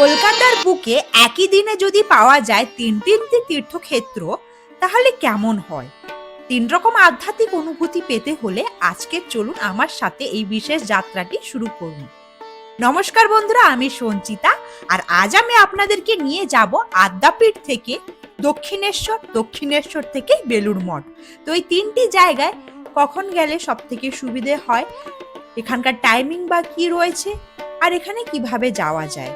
কলকাতার বুকে একই দিনে যদি পাওয়া যায় তিন তিনটি তীর্থক্ষেত্র, তাহলে কেমন হয়? তিন রকম আধ্যাত্মিক অনুভূতি পেতে হলে আজকে চলুন আমার সাথে এই বিশেষ যাত্রাটি শুরু করুন। নমস্কার বন্ধুরা, আমি সঞ্চিতা আর আজ আমি আপনাদেরকে নিয়ে যাব আদ্যাপীঠ থেকে দক্ষিণেশ্বর দক্ষিণেশ্বর থেকে বেলুড় মঠ। তো এই তিনটি জায়গায় কখন গেলে সব থেকে সুবিধে হয়? এখানকার টাইমিং বা কি রয়েছে? আর এখানে কীভাবে যাওয়া যায়?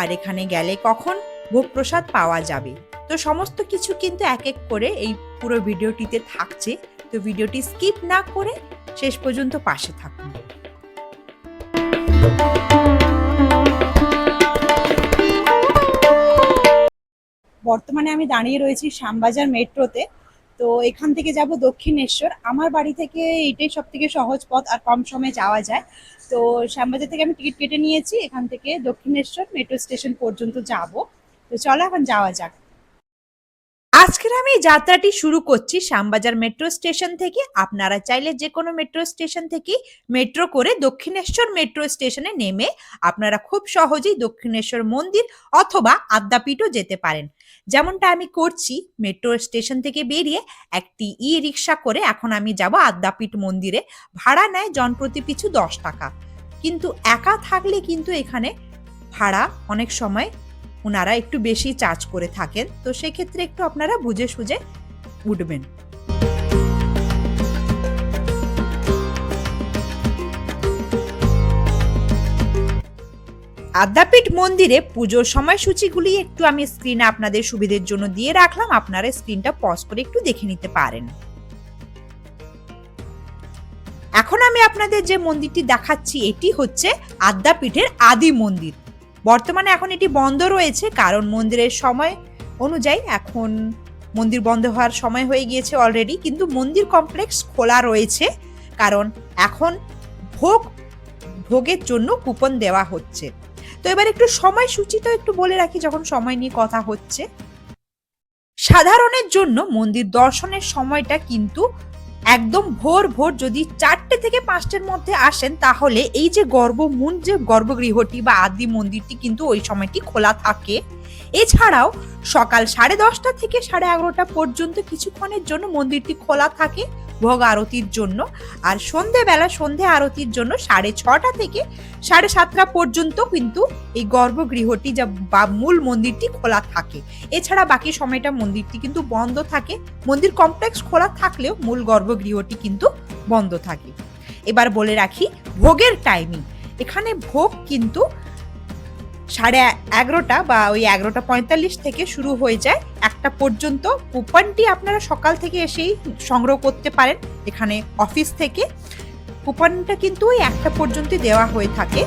আর এখানে গেলে কখন ভোগ প্রসাদ পাওয়া যাবে। তো সমস্ত কিছু কিন্তু এক এক করে এই পুরো ভিডিওটিতে থাকছে। তো ভিডিওটি স্কিপ না করে শেষ পর্যন্ত পাশে থাকুন। বর্তমানে আমি দাঁড়িয়ে রয়েছি শ্যামবাজার মেট্রোতে। তো এখান থেকে যাব দক্ষিণেশ্বর। আমার বাড়ি থেকে এটাই সব থেকে সহজ পথ আর কম সময়ে যাওয়া যায়। তো শ্যামবাজার থেকে আমি টিকিট কেটে নিয়েছি, এখান থেকে দক্ষিণেশ্বর মেট্রো স্টেশন পর্যন্ত যাব। তো চলো এখন যাওয়া যাক। আজকের আমি যাত্রাটি শুরু করছি শ্যামবাজার মেট্রো স্টেশন থেকে। আপনারা চাইলে যে কোনো মেট্রো স্টেশন থেকে মেট্রো করে দক্ষিণেশ্বর মেট্রো স্টেশনে নেমে আপনারা খুব সহজেই দক্ষিণেশ্বর মন্দির অথবা আদ্যাপীঠও যেতে পারেন। যেমনটা আমি করছি মেট্রো স্টেশন থেকে বেরিয়ে একটি ই রিক্সা করে এখন আমি যাব আদ্যাপীঠ মন্দিরে। ভাড়া নেয় জনপ্রতি পিছু দশ টাকা। কিন্তু একা থাকলে কিন্তু এখানে ভাড়া অনেক সময় ওনারা একটু বেশি চার্জ করে থাকেন, তো সেক্ষেত্রে একটু আপনারা বুঝে সুঝে উঠবেন। আদ্যাপীঠ মন্দিরে পুজোর সময়সূচিগুলি একটু আমি স্ক্রিনে আপনাদের সুবিধের জন্য দিয়ে রাখলাম, আপনারা স্ক্রিনটা পজ করে একটু দেখে নিতে পারেন। এখন আমি আপনাদের যে মন্দিরটি দেখাচ্ছি, এটি হচ্ছে আদ্যাপীঠের আদি মন্দির। বর্তমানে এখন এটি বন্ধ রয়েছে, কারণ মন্দিরের সময় অনুযায়ী এখন মন্দির বন্ধ হওয়ার সময় হয়ে গিয়েছে অলরেডি কিন্তু মন্দির কমপ্লেক্স খোলা রয়েছে, কারণ এখন ভোগ, ভোগের জন্য কুপন দেওয়া হচ্ছে। তো এবার একটু সময়সূচিটা একটু বলে রাখি, যখন সময় নিয়ে কথা হচ্ছে। সাধারণের জন্য মন্দির দর্শনের সময়টা কিন্তু একদম ভোর ভোর যদি চারটে থেকে পাঁচটার মধ্যে আসেন, তাহলে এই যে গর্বমুন যে গর্ভগৃহটি বা আদি মন্দিরটি কিন্তু ওই সময়টি খোলা থাকে। এছাড়াও সকাল সাড়ে দশটা থেকে সাড়ে এগারোটা পর্যন্ত কিছুক্ষণের জন্য মন্দিরটি খোলা থাকে। ভোগ আরতির জন্য। আর সন্ধেবেলা, সন্ধে আরতির জন্য সাড়ে ছটা থেকে সাড়ে সাতটা পর্যন্ত কিন্তু এই গর্ভগৃহটি যা বা মূল মন্দিরটি খোলা থাকে। এছাড়া বাকি সময়টা মন্দিরটি কিন্তু বন্ধ থাকে। মন্দির কমপ্লেক্স খোলা থাকলেও মূল গর্ভগৃহটি কিন্তু বন্ধ থাকে। এবার বলে রাখি ভোগের টাইমিং এখানে ভোগ কিন্তু সাড়ে এগারোটা বা ওই এগারোটা পঁয়তাল্লিশ থেকে শুরু হয়ে যায়। একটা পর্যন্ত কুপনটি আপনারা সকাল থেকে এসেই সংগ্রহ করতে পারেন এখানে অফিস থেকে। কুপনটা কিন্তু ওই একটা পর্যন্তই দেওয়া হয়ে থাকে।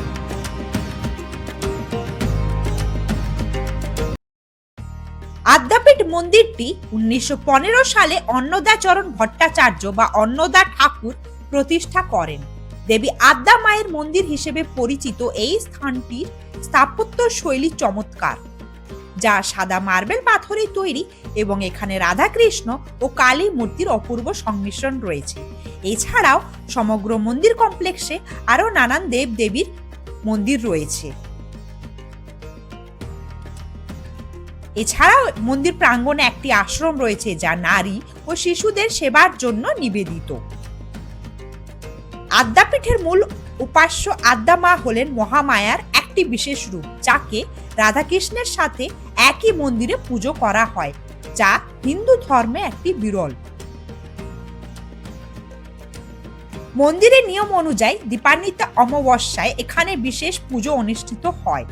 আদ্যাপীঠ মন্দিরটি উনিশশো পনেরো সালে অন্নদাচরণ ভট্টাচার্য বা অন্নদা ঠাকুর প্রতিষ্ঠা করেন। দেবী আদ্যা মায়ের মন্দির হিসেবে পরিচিত এই স্থানটির স্থাপত্য শৈলী চমৎকার। যা সাদা মার্বেল পাথরে তৈরি এবং এখানে রাধাকৃষ্ণ ও কালী মূর্তির অপূর্ব সংমিশ্রণ রয়েছে। এছাড়াও সমগ্র মন্দির কমপ্লেক্সে আরও নানান দেব দেবীর মন্দির রয়েছে। এছাড়াও মন্দির প্রাঙ্গণে একটি আশ্রম রয়েছে যা নারী ও শিশুদের সেবার জন্য নিবেদিত। আদ্যাপীঠের মূল উপাস্য আদ্যা মা হলেন মহামায়ার একটি বিশেষ রূপ, যাকে রাধাকৃষ্ণের সাথে একই মন্দিরে পুজো করা হয়, যা হিন্দু ধর্মে একটি বিরল। মন্দিরের নিয়ম অনুযায়ী দীপান্বিতা অমাবস্যায় এখানে বিশেষ পুজো অনুষ্ঠিত হয়।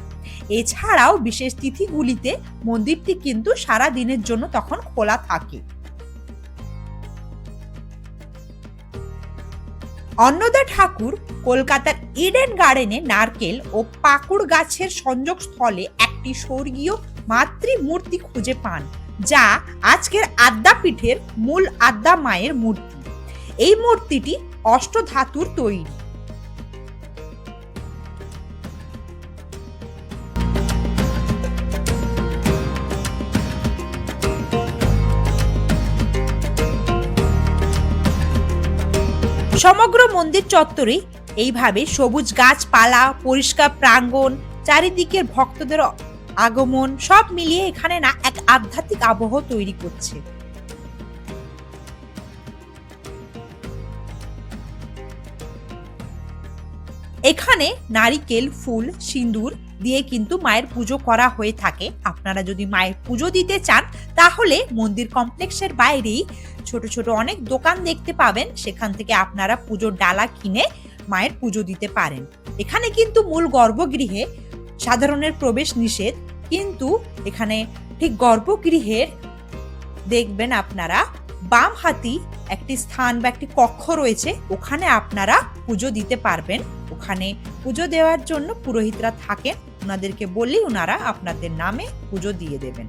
এছাড়াও বিশেষ তিথিগুলিতে মন্দিরটি কিন্তু সারা দিনের জন্য তখন খোলা থাকে। অন্নদা ঠাকুর কলকাতার ইডেন গার্ডেনে নারকেল ও পাকুড় গাছের সংযোগ স্থলে একটি স্বর্গীয় মাতৃমূর্তি খুঁজে পান, যা আজকের আদ্যাপীঠের মূল আদ্যা মায়ের মূর্তি। এই মূর্তিটি অষ্টধাতুর তৈরি। সমগ্র মন্দির চত্বরে এইভাবে সবুজ গাছপালা, পরিষ্কার প্রাঙ্গণ, চারিদিকের ভক্তদের আগমন সব মিলিয়ে এখানে না এক আধ্যাত্মিক আবহ তৈরি করছে। এখানে নারিকেল, ফুল, সিঁদুর দিয়ে কিন্তু মায়ের পুজো করা হয়ে থাকে। আপনারা যদি মায়ের পুজো দিতে চান, তাহলে মন্দির কমপ্লেক্সের বাইরেই ছোট ছোট অনেক দোকান দেখতে পাবেন। সেখান থেকে আপনারা পুজোর ডালা কিনে মায়ের পুজো দিতে পারেন। এখানে কিন্তু মূল গর্ভগৃহে সাধারণের প্রবেশ নিষেধ। কিন্তু এখানে ঠিক গর্ভগৃহের দেখবেন আপনারা বাম হাতি একটি স্থান বা একটি কক্ষ রয়েছে। ওখানে আপনারা পুজো দিতে পারবেন। ওখানে পুজো দেওয়ার জন্য পুরোহিতরা থাকেন। ওনাদেরকে বললেই ওনারা আপনাদের নামে পুজো দিয়ে দেবেন।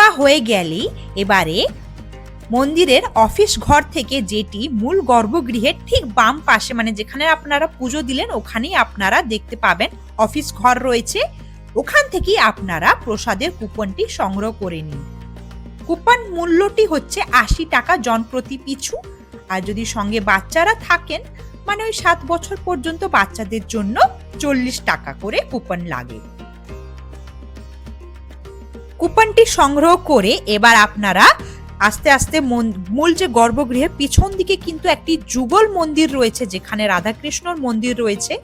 দেওয়া হয়ে গেলেই এবারে মন্দিরের অফিস ঘর থেকে যেটি মূল গর্ভগৃহের ঠিক বাম পাশে মানে যেখানে আপনারা পুজো দিলেন, ওখানেই আপনারা দেখতে পাবেন অফিস ঘর রয়েছে। ওখান থেকেই আপনারা প্রসাদের কুপনটি সংগ্রহ করে নিন। কুপন মূল্যটি হচ্ছে আশি টাকা জন প্রতি পিছু। আর যদি সঙ্গে বাচ্চারা থাকেন মানে ওই সাত বছর পর্যন্ত বাচ্চাদের জন্য চল্লিশ টাকা করে কুপন লাগে। কুপনটি সংগ্রহ করে এবার আপনারা আস্তে আস্তে মূল যে গর্ভগৃহের পিছন দিকে কিন্তু একটি যুগল মন্দির রয়েছে, যেখানে রাধাকৃষ্ণর মন্দির রয়েছে।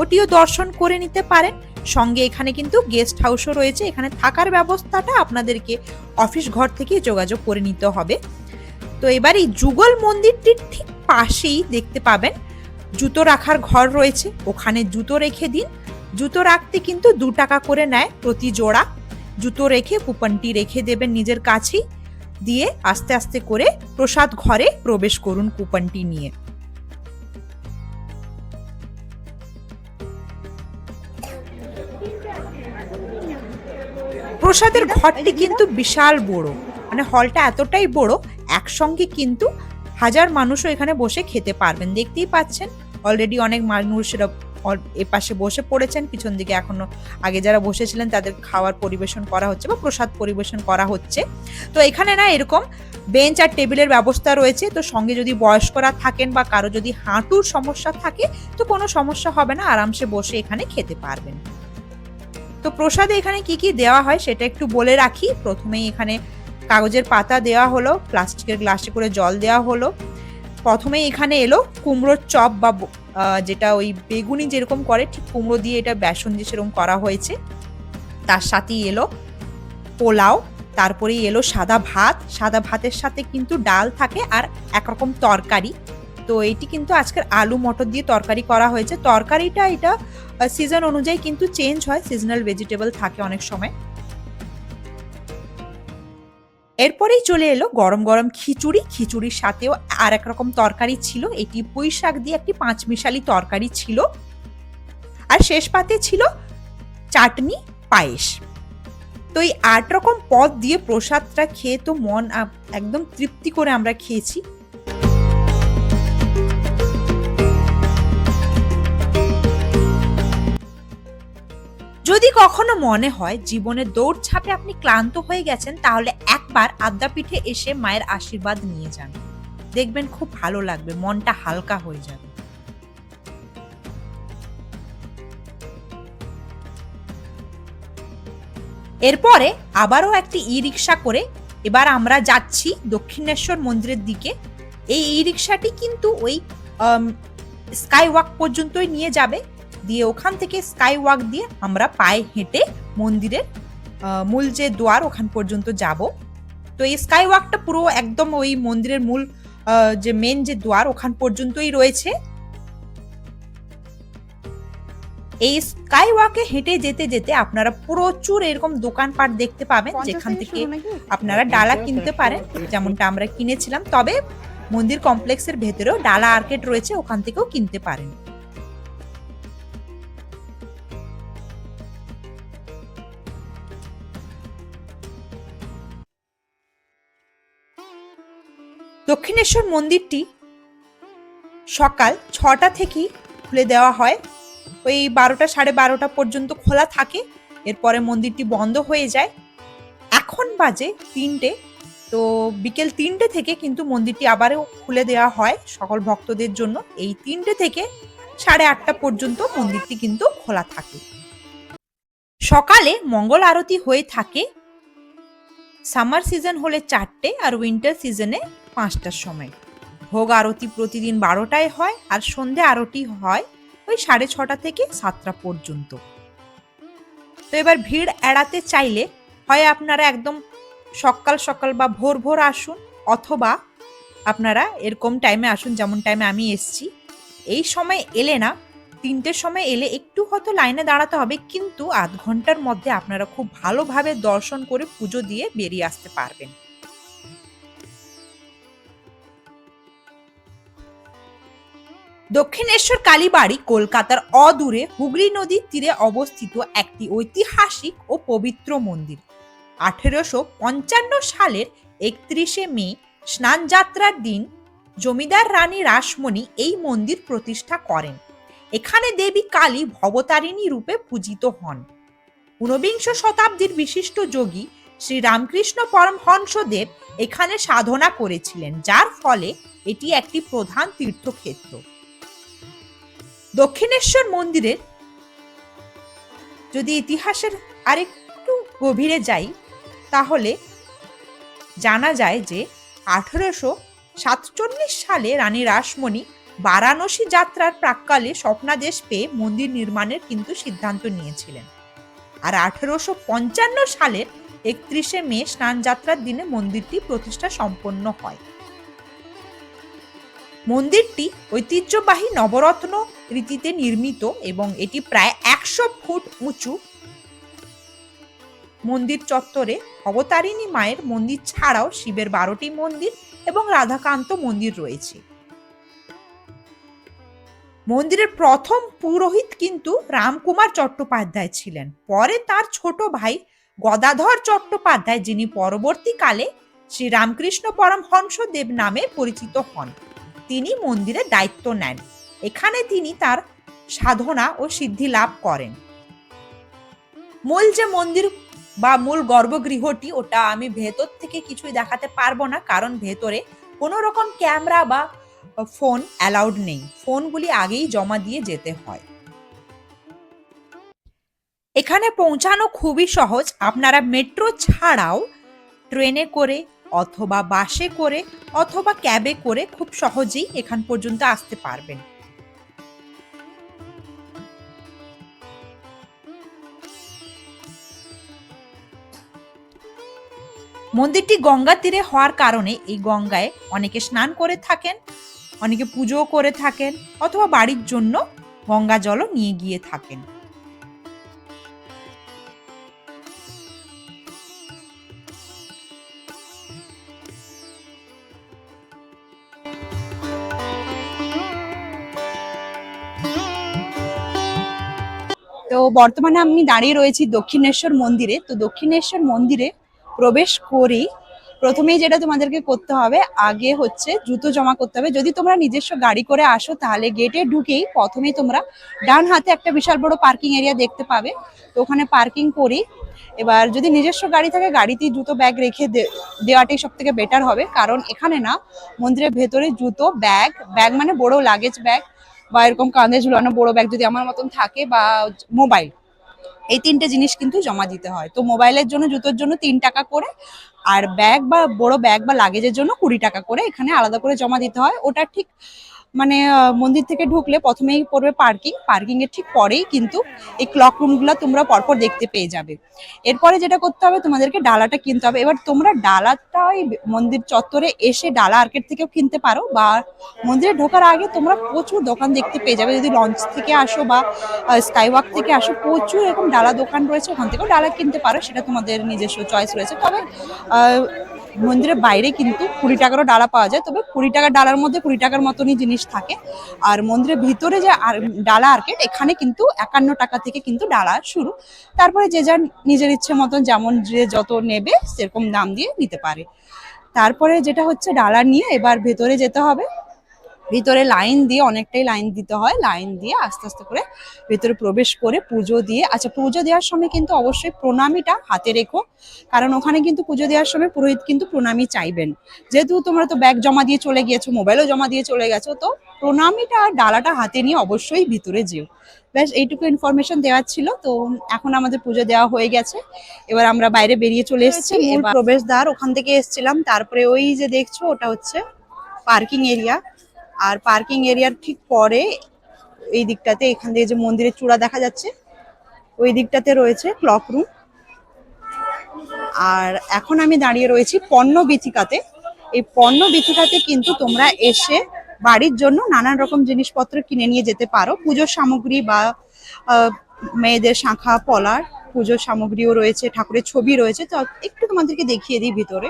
ওটিও দর্শন করে নিতে পারেন। সঙ্গে এখানে কিন্তু গেস্ট হাউসও রয়েছে। এখানে থাকার ব্যবস্থাটা আপনাদেরকে অফিস ঘর থেকে যোগাযোগ করে নিতে হবে। তো এবার এই যুগল মন্দিরটির ঠিক পাশেই দেখতে পাবেন, জুতো রাখার ঘর রয়েছে। ওখানে জুতো রেখে দিন। জুতো রাখতে কিন্তু দু টাকা করে নেয় প্রতি জোড়া। জুতো রেখে কুপনটি রেখে দেবেন নিজের কাছেই। দিয়ে আস্তে আস্তে করে প্রসাদ ঘরে প্রবেশ করুন কুপনটি নিয়ে। প্রসাদের ঘরটি কিন্তু বিশাল বড়। মানে হলটা এতটাই বড়, একসঙ্গে কিন্তু হাজার মানুষও এখানে বসে খেতে পারবেন। দেখতেই পাচ্ছেন অলরেডি অনেক মানুষেরা এপাশে বসে পড়েছেন, পিছন দিকে এখনও আগে যারা বসেছিলেন তাদের খাওয়ার পরিবেশন করা হচ্ছে বা প্রসাদ পরিবেশন করা হচ্ছে। তো এখানে না এরকম বেঞ্চ আর টেবিলের ব্যবস্থা রয়েছে, তো সঙ্গে যদি বয়স্করা থাকেন বা কারও যদি হাঁটুর সমস্যা থাকে, তো কোনো সমস্যা হবে না, আরামসে বসে এখানে খেতে পারবেন। তো প্রসাদে এখানে কি কি দেওয়া হয় সেটা একটু বলে রাখি। প্রথমেই এখানে কাগজের পাতা দেওয়া হলো, প্লাস্টিকের গ্লাসে করে জল দেওয়া হলো প্রথমেই এখানে এলো কুমড়োর চপ বা যেটা ওই বেগুনি যেরকম করে, ঠিক কুমড়ো দিয়ে এটা বেসন দিয়ে সেরকম করা হয়েছে। তার সাথেই এলো পোলাও, তারপরেই এলো সাদা ভাত। সাদা ভাতের সাথে কিন্তু ডাল থাকে আর একরকম তরকারি। তো এটি কিন্তু আজকের আলু মটর দিয়ে তরকারি করা হয়েছে। তরকারিটা এটা সিজন অনুযায়ী কিন্তু চেঞ্জ হয়। সিজনাল ভেজিটেবল থাকে অনেক সময়। এরপরেই চলে এলো গরম গরম খিচুড়ি। খিচুড়ির সাথেও আর এক রকম তরকারি ছিল। এটি পুঁই শাক দিয়ে একটি পাঁচ মিশালি তরকারি ছিল। আর শেষ পাতে ছিল চাটনি পায়েস। তো এই আট রকম পদ দিয়ে প্রসাদটা খেয়ে তো মন একদম তৃপ্তি করে আমরা খেয়েছি। যদি কখনো মনে হয় জীবনের দৌড় ছাপে আপনি ক্লান্ত হয়ে গেছেন, তাহলে একবার আদ্যাপীঠে এসে মায়ের আশীর্বাদ নিয়ে যান। দেখবেন খুব ভালো লাগবে, মনটা হালকা হয়ে যাবে। এরপরে আবারও একটি ই রিক্সা করে এবার আমরা যাচ্ছি দক্ষিণেশ্বর মন্দিরের দিকে। এই ই রিক্সাটি কিন্তু ওই স্কাই ওয়াক পর্যন্তই নিয়ে যাবে। দিয়ে ওখান থেকে স্কাই ওয়াক দিয়ে আমরা পায়ে হেঁটে মন্দিরের মূল যে দ্বার ওখান পর্যন্ত যাব। তো এই স্কাই ওয়াকটা পুরো একদম ওই মন্দিরের মূল যে মেন যে দ্বার ওখান পর্যন্তই রয়েছে। এই স্কাই ওয়াকে হেঁটে যেতে যেতে আপনারা প্রচুর এরকম দোকানপাট দেখতে পাবেন যেখান থেকে আপনারা ডালা কিনতে পারেন যেমনটা আমরা কিনেছিলাম। তবে মন্দির কমপ্লেক্সের ভেতরেও ডালা আর্কেট রয়েছে ওখান থেকেও কিনতে পারেন। দক্ষিণেশ্বর মন্দিরটি সকাল ছটা থেকেই খুলে দেওয়া হয়। ওই বারোটা সাড়ে বারোটা পর্যন্ত খোলা থাকে। এরপরে মন্দিরটি বন্ধ হয়ে যায়। এখন বাজে তিনটে। তো বিকেল তিনটে থেকে কিন্তু মন্দিরটি আবারও খুলে দেওয়া হয় সকল ভক্তদের জন্য। এই তিনটে থেকে সাড়ে আটটা পর্যন্ত মন্দিরটি কিন্তু খোলা থাকে। সকালে মঙ্গল আরতি হয়ে থাকে। সামার সিজন হলে চারটে আর উইন্টার সিজনে পাঁচটার সময়। ভোগ আরতি প্রতিদিন বারোটায় হয় আর সন্ধে আরতি হয় ওই সাড়ে ছটা থেকে সাতটা পর্যন্ত। তো এবার ভিড় এড়াতে চাইলে হয় আপনারা একদম সকাল সকাল বা ভোর ভোর আসুন অথবা আপনারা এরকম টাইমে আসুন যেমন টাইমে আমি এসছি। এই সময় এলে না তিনটের সময় এলে একটু হয়তো লাইনে দাঁড়াতে হবে, কিন্তু আধ ঘণ্টার মধ্যে আপনারা খুব ভালোভাবে দর্শন করে পুজো দিয়ে বেরিয়ে আসতে পারবেন। দক্ষিণেশ্বর কালীবাড়ি কলকাতার অদূরে হুগলি নদীর তীরে অবস্থিত একটি ঐতিহাসিক ও পবিত্র মন্দির। আঠেরোশো পঞ্চান্ন সালের একত্রিশে মে, স্নানযাত্রার দিন জমিদার রানী রাসমণি এই মন্দির প্রতিষ্ঠা করেন। এখানে দেবী কালী ভবতারিণী রূপে পূজিত হন। ঊনবিংশ শতাব্দীর বিশিষ্ট যোগী শ্রী রামকৃষ্ণ পরমহংসদেব এখানে সাধনা করেছিলেন, যার ফলে এটি একটি প্রধান তীর্থক্ষেত্র। দক্ষিণেশ্বর মন্দিরের যদি ইতিহাসের আরেকটু গভীরে যাই, তাহলে জানা যায় যে আঠেরোশো সাতচল্লিশ সালে রানী রাসমণি বারাণসী যাত্রার প্রাককালে স্বপ্নাদেশ পেয়ে মন্দির নির্মাণের কিন্তু সিদ্ধান্ত নিয়েছিলেন। আর আঠেরোশো পঞ্চান্ন সালের একত্রিশে মে স্নান যাত্রার দিনে মন্দিরটি প্রতিষ্ঠা সম্পন্ন হয়। মন্দিরটি ঐতিহ্যবাহী নবরত্ন রীতিতে নির্মিত এবং এটি প্রায় একশো ফুট উঁচু। মন্দির চত্বরে অবতারিণী মায়ের মন্দির ছাড়াও শিবের বারোটি মন্দির এবং রাধাকান্ত মন্দির রয়েছে। মন্দিরের প্রথম পুরোহিত কিন্তু রামকুমার চট্টোপাধ্যায় ছিলেন। পরে তার ছোট ভাই গদাধর চট্টোপাধ্যায়, যিনি পরবর্তীকালে শ্রী রামকৃষ্ণ পরমহংস দেব নামে পরিচিত হন, তিনি মন্দিরের দায়িত্ব নেন। এখানে তিনি তার সাধনা ও সিদ্ধি লাভ করেন। মূল যে মন্দির বা মূল গর্ভগৃহটি, ওটা আমি ভেতর থেকে কিছুই দেখাতে পারব না, কারণ ভেতরে কোনো রকম ক্যামেরা বা ফোন অ্যালাউড নেই। ফোনগুলি আগেই জমা দিয়ে যেতে হয়। এখানে পৌঁছানো খুবই সহজ। আপনারা মেট্রো ছাড়াও ট্রেনে করে অথবা বাসে করে অথবা ক্যাবে করে খুব সহজেই এখান পর্যন্ত আসতে পারবেন। মন্দিরটি গঙ্গা তীরে হওয়ার কারণে এই গঙ্গায় অনেকে স্নান করে থাকেন। অনেকে পুজো করে থাকেন অথবা বাড়ির জন্য গঙ্গা জলও নিয়ে গিয়ে থাকেন। তো বর্তমানে আমি দাঁড়িয়ে রয়েছি দক্ষিণেশ্বর মন্দিরে। তো দক্ষিণেশ্বর মন্দিরে প্রবেশ করেই প্রথমেই যেটা তোমাদেরকে করতে হবে, আগে হচ্ছে জুতো জমা করতে হবে। যদি তোমরা নিজস্ব গাড়ি করে আসো, তাহলে গেটে ঢুকেই প্রথমেই তোমরা ডান হাতে একটা বিশাল বড় পার্কিং এরিয়া দেখতে পাবে। তো ওখানে পার্কিং করি এবার যদি নিজস্ব গাড়ি থাকে, গাড়িতেই জুতো ব্যাগ রেখে দেওয়াটাই সব থেকে বেটার হবে। কারণ এখানে না, মন্দিরের ভেতরে জুতো ব্যাগ ব্যাগ মানে বড় লাগেজ ব্যাগ বা এরকম কাঁধে ঝুলানো বড় ব্যাগ যদি আমার মতন থাকে বা মোবাইল এই তিনটে জিনিস কিন্তু জমা দিতে হয়। তো মোবাইলের জন্য, জুতোর জন্য তিন টাকা করে আর ব্যাগ বা বড় ব্যাগ বা লাগেজের জন্য কুড়ি টাকা করে এখানে আলাদা করে জমা দিতে হয়। ওটা ঠিক মানে মন্দির থেকে ঢুকলে প্রথমেই পড়বে পার্কিং। পার্কিং এর ঠিক পরেই কিন্তু এই ক্লক রুমগুলো তোমরা পরপর দেখতে পেয়ে যাবে। এরপরে যেটা করতে হবে, তোমাদেরকে ডালাটা কিনতে হবে। এবার তোমরা ডালাটা ওই মন্দির চত্বরে এসে ডালা আর্কেট থেকেও কিনতে পারো বা মন্দিরে ঢোকার আগে তোমরা প্রচুর দোকান দেখতে পেয়ে যাবে। যদি লঞ্চ থেকে আসো বা স্কাইওয়াক থেকে আসো, প্রচুর এরকম ডালা দোকান রয়েছে। ওখান থেকেও ডালা কিনতে পারো। সেটা তোমাদের নিজস্ব চয়েস রয়েছে। তবে মন্দিরের বাইরে কিন্তু কুড়ি টাকারও ডালা পাওয়া যায়, তবে কুড়ি টাকার ডালার মধ্যে কুড়ি টাকার মতনই জিনিস থাকে। আর মন্দিরের ভিতরে যে আর ডালা আর্কেট এখানে কিন্তু একান্ন টাকা থেকে কিন্তু ডালা শুরু। তারপরে যে যার নিজের ইচ্ছে মতন যেমন যে যত নেবে সেরকম দাম দিয়ে নিতে পারে। তারপরে যেটা হচ্ছে ডালা নিয়ে এবার ভেতরে যেতে হবে। ভিতরে লাইন দিয়ে অনেকটাই লাইন দিতে হয় লাইন দিয়ে আস্তে আস্তে করে ভেতরে প্রবেশ করে পুজো দিয়ে আচ্ছা পুজো দেওয়ার সময় কিন্তু অবশ্যই প্রণামীটা হাতে রেখো কারণ ওখানে কিন্তু পুজো দেওয়ার সময় পুরোহিত কিন্তু প্রণামী চাইবেন। যেহেতু তোমরা তো ব্যাগ জমা দিয়ে চলে গিয়েছো মোবাইলও জমা দিয়ে চলে গেছো তো প্রণামীটা আর ডালাটা হাতে নিয়ে অবশ্যই ভিতরে যেও। ব্যাস এইটুকু ইনফরমেশন দেওয়ার ছিল তো এখন আমাদের পুজো দেওয়া হয়ে গেছে। এবার আমরা বাইরে বেরিয়ে চলে এসেছি। প্রবেশদ্বার ওখান থেকে এসেছিলাম। তারপরে ওই যে দেখছ ওটা হচ্ছে পার্কিং এরিয়া। আর পার্কিং এরিয়ার ঠিক পরে এই দিকটাতে, এখান থেকে যে মন্দিরের চূড়া দেখা যাচ্ছে, ওই দিকটাতে রয়েছে ক্লক রুম আর এখন আমি দাঁড়িয়ে রয়েছি পণ্য বিথিকাতে। এই পণ্য বিথিকাতে কিন্তু তোমরা এসে বাড়ির জন্য নানান রকম জিনিসপত্র কিনে নিয়ে যেতে পারো। পুজোর সামগ্রী বা মেয়েদের শাঁখা, পলার, পুজোর সামগ্রীও রয়েছে, ঠাকুরের ছবি রয়েছে। তো একটু তোমাদেরকে দেখিয়ে দিই ভিতরে।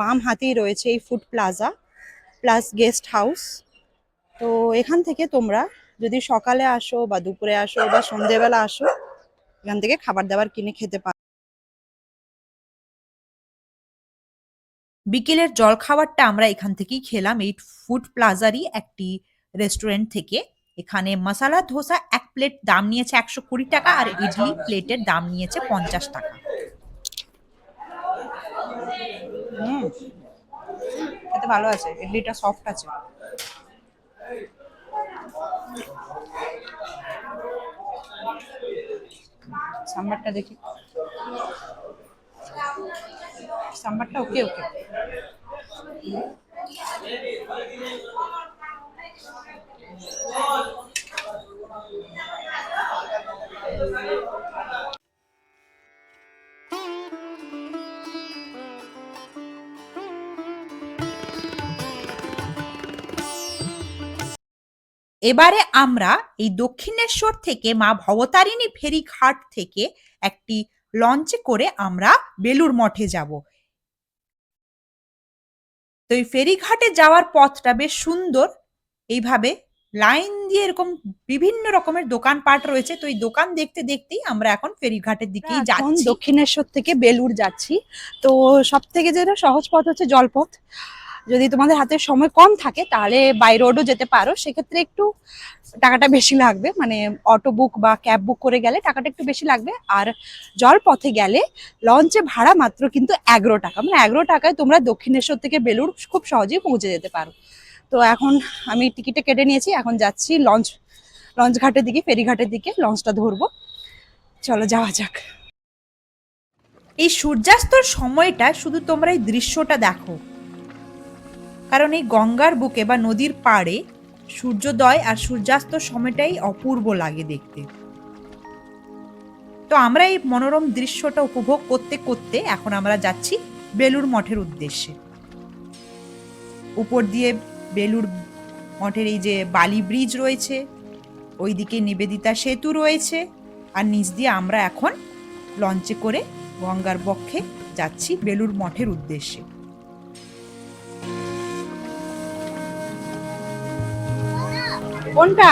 বাম হাতেই রয়েছে এই food plaza, plus guest house. তো এখান থেকে তোমরা যদি সকালে আসো বা দুপুরে আসো বা সন্ধেবেলা আসো, এখান থেকে খাবার দাবার কিনে খেতে পারো বিকেলের জল খাবারটা আমরা এখান থেকেই খেলাম। এই ফুড প্লাজারই একটি রেস্টুরেন্ট থেকে। এখানে মশালা, ধোসা, এক প্লেট দাম নিয়েছে একশো কুড়ি টাকা আর ইডলি প্লেটের দাম নিয়েছে পঞ্চাশ টাকা। হুম খেতে ভালো আছে ইডলিটা সফট আছে। সাম্বারটা দেখি। সাম্বারটা ওকে ওকে এবারে আমরা এই দক্ষিণেশ্বর থেকে মা ভবতারিণী ফেরিঘাট থেকে একটি লঞ্চে করে আমরা বেলুর মঠে যাব। তো এই ফেরিঘাটে যাওয়ার পথটা বেশ সুন্দর। এইভাবে লাইন দিয়ে এরকম বিভিন্ন রকমের দোকানপাট রয়েছে। তো এই দোকান দেখতে দেখতেই আমরা এখন ফেরিঘাটের দিকেই যাচ্ছি। দক্ষিণেশ্বর থেকে বেলুর যাচ্ছি। তো সব থেকে যেটা সহজ পথ হচ্ছে জলপথ। যদি তোমাদের হাতে সময় কম থাকে, তাহলে বাই রোডও যেতে পারো। সেক্ষেত্রে একটু টাকাটা বেশি লাগবে। মানে অটো বুক বা ক্যাব বুক করে গেলে টাকাটা একটু বেশি লাগবে। আর জলপথে গেলে লঞ্চে ভাড়া মাত্র কিন্তু এগারো টাকা। মানে এগারো টাকায় তোমরা দক্ষিণেশ্বর থেকে বেলুর খুব সহজেই পৌঁছে যেতে পারো। তো এখন আমি টিকিটটা কেটে নিয়েছি। এখন যাচ্ছি লঞ্চ লঞ্চ ঘাটের দিকে, ফেরিঘাটের দিকে। লঞ্চটা ধরবো। চলো যাওয়া যাক। এই সূর্যাস্তর সময়টা শুধু তোমরা এই দৃশ্যটা দেখো। কারণ এই গঙ্গার বুকে বা নদীর পাড়ে সূর্যোদয় আর সূর্যাস্ত সময়টাই অপূর্ব লাগে দেখতে। তো আমরা এই মনোরম দৃশ্যটা উপভোগ করতে করতে এখন আমরা যাচ্ছি বেলুর মঠের উদ্দেশ্যে। উপর দিয়ে বেলুর মঠের এই যে বালি ব্রিজ রয়েছে, ওইদিকে নিবেদিতা সেতু রয়েছে আর নিচ দিয়ে আমরা এখন লঞ্চে করে গঙ্গার বক্ষে যাচ্ছি বেলুর মঠের উদ্দেশ্যে। কোনটা?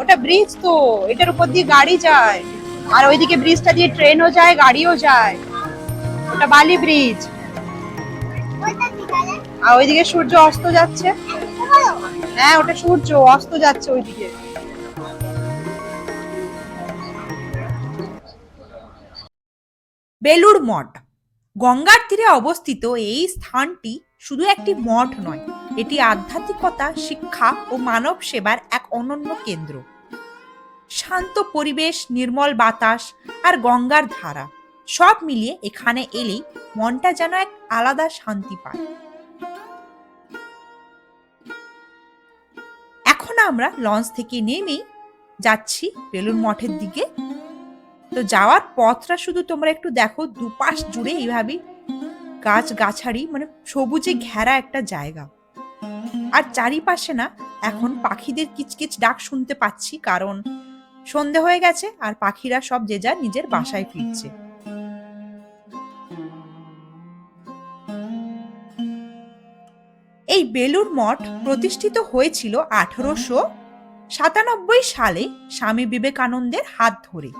ওটা ব্রিজ তো, এটার উপর দিয়ে গাড়ি যায়। আর ওইদিকে ব্রিজটা দিয়ে ট্রেনও যায়, গাড়িও যায়। ওটা বালি ব্রিজ আর ওইদিকে সূর্য অস্ত যাচ্ছে। হ্যাঁ ওটা সূর্য অস্ত যাচ্ছে ওইদিকে। বেলুড় মঠ। গঙ্গার তীরে অবস্থিত এই স্থানটি শুধু একটি মঠ নয়, এটি আধ্যাত্মিকতা, শিক্ষা ও মানব সেবার এক অনন্য কেন্দ্র। শান্ত পরিবেশ, নির্মল বাতাস আর গঙ্গার ধারা, সব মিলিয়ে এখানে এলেই মনটা যেন এক আলাদা শান্তি পায়। এখন আমরা লঞ্চ থেকে নেমেই যাচ্ছি বেলুর মঠের দিকে। তো যাওয়ার পথটা শুধু তোমরা একটু দেখো, দুপাশ জুড়ে এইভাবেই গাছ গাছাড়ি মানে সবুজে ঘেরা একটা জায়গা। আর চারিপাশে না এখন পাখিদের কিচকিচ ডাক শুনতে পাচ্ছি কারণ সন্ধে হয়ে গেছে আর পাখিরা সব যে যার নিজের বাসায় ফিরছে। এই বেলুর মঠ প্রতিষ্ঠিত হয়েছিল আঠারোশো সাতানব্বই সালে স্বামী বিবেকানন্দের হাত ধরে।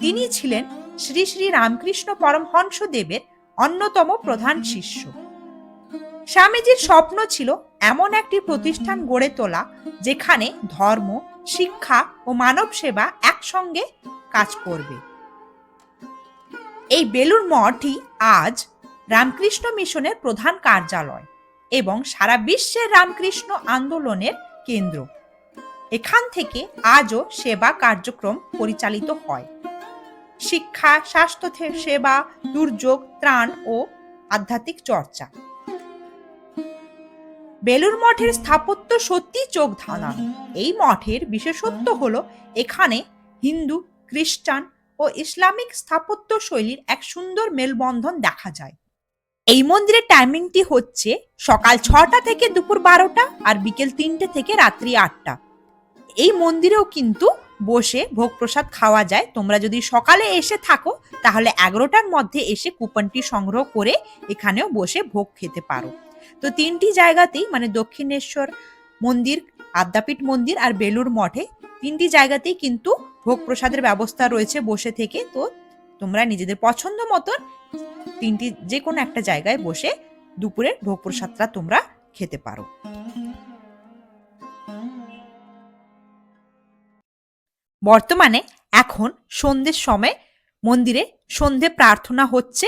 তিনি ছিলেন শ্রী শ্রী রামকৃষ্ণ পরমহংস দেবের অন্যতম প্রধান শিষ্য। স্বামীজির স্বপ্ন ছিল এমন একটি প্রতিষ্ঠান গড়ে তোলা, যেখানে ধর্ম, শিক্ষা ও মানব সেবা একসঙ্গে কাজ করবে। এই বেলুর মঠই আজ রামকৃষ্ণ মিশনের প্রধান কার্যালয় এবং সারা বিশ্বের রামকৃষ্ণ আন্দোলনের কেন্দ্র। এখান থেকে আজও সেবা কার্যক্রম পরিচালিত হয়। শিক্ষা স্বাস্থ্য সেবা, দুর্যোগ, ত্রাণ ও আধ্যাত্মিক চর্চা। বেলুর মঠের স্থাপত্য সত্যি চোখ ধাঁধানো। এই মঠের বিশেষত্ব হল, এখানে হিন্দু, খ্রিস্টান ও ইসলামিক স্থাপত্য শৈলীর এক সুন্দর মেলবন্ধন দেখা যায়। এই মন্দিরের টাইমিংটি হচ্ছে সকাল ছটা থেকে দুপুর বারোটা আর বিকেল তিনটে থেকে রাত্রি আটটা। এই মন্দিরেও কিন্তু বসে ভোগ প্রসাদ খাওয়া যায়। তোমরা যদি সকালে এসে থাকো, তাহলে এগারোটার মধ্যে এসে কুপনটি সংগ্রহ করে এখানেও বসে ভোগ খেতে পারো। তো তিনটি জায়গাতেই মানে দক্ষিণেশ্বর মন্দির, আদ্যাপীঠ মন্দির আর বেলুর মঠে তিনটি জায়গাতেই কিন্তু ভোগ প্রসাদের ব্যবস্থা রয়েছে বসে থেকে। তো তোমরা নিজেদের পছন্দ মতন তিনটি যে কোনো একটা জায়গায় বসে দুপুরের ভোগ প্রসাদটা তোমরা খেতে পারো। বর্তমানে এখন সন্ধ্যের সময় মন্দিরে সন্ধে প্রার্থনা হচ্ছে।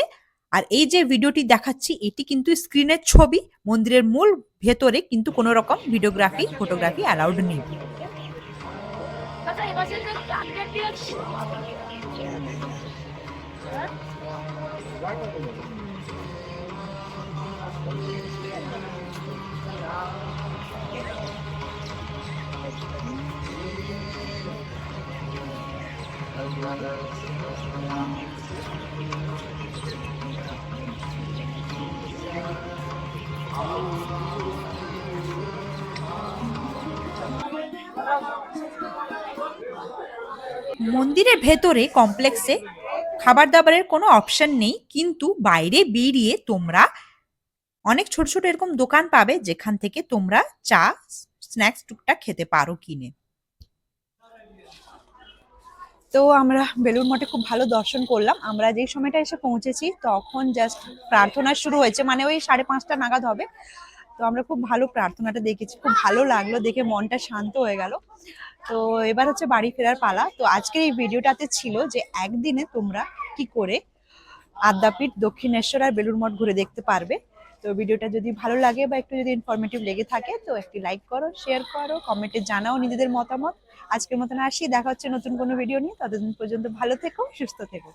আর এই যে ভিডিওটি দেখাচ্ছি, এটি কিন্তু স্ক্রিনের ছবি, মন্দিরের মূল ভেতরে কিন্তু কোনো রকম ভিডিওগ্রাফি, ফটোগ্রাফি অ্যালাউড নেই। মন্দিরের ভেতরে কমপ্লেক্সে খাবার দাবারের কোনো অপশন নেই, কিন্তু বাইরে বেরিয়ে তোমরা অনেক ছোট ছোট এরকম দোকান পাবে, যেখান থেকে তোমরা চা স্ন্যাক্স টুকটাক খেতে পারো কিনে। তো আমরা বেলুর মঠে খুব ভালো দর্শন করলাম। আমরা যেই সময়টা এসে পৌঁছেছি, তখন জাস্ট প্রার্থনা শুরু হয়েছে মানে ওই সাড়ে পাঁচটা নাগাদ হবে। তো আমরা খুব ভালো প্রার্থনাটা দেখেছি, খুব ভালো লাগল দেখে মনটা শান্ত হয়ে গেল। তো এবার হচ্ছে বাড়ি ফেরার পালা। তো আজকের এই ভিডিওটাতে ছিল যে একদিনে তোমরা কি করে আদ্যাপীঠ দক্ষিণেশ্বর আর বেলুর মঠ ঘুরে দেখতে পারবে। তো ভিডিওটা যদি ভালো লাগে বা একটু যদি ইনফরমেটিভ লেগে থাকে, তো একটি লাইক করো শেয়ার করো কমেন্টে জানাও নিজেদের মতামত। আজকের মতন আসি, দেখা হচ্ছে নতুন কোনো ভিডিও নিয়ে। ততদিন পর্যন্ত ভালো থেকো, সুস্থ থেকো।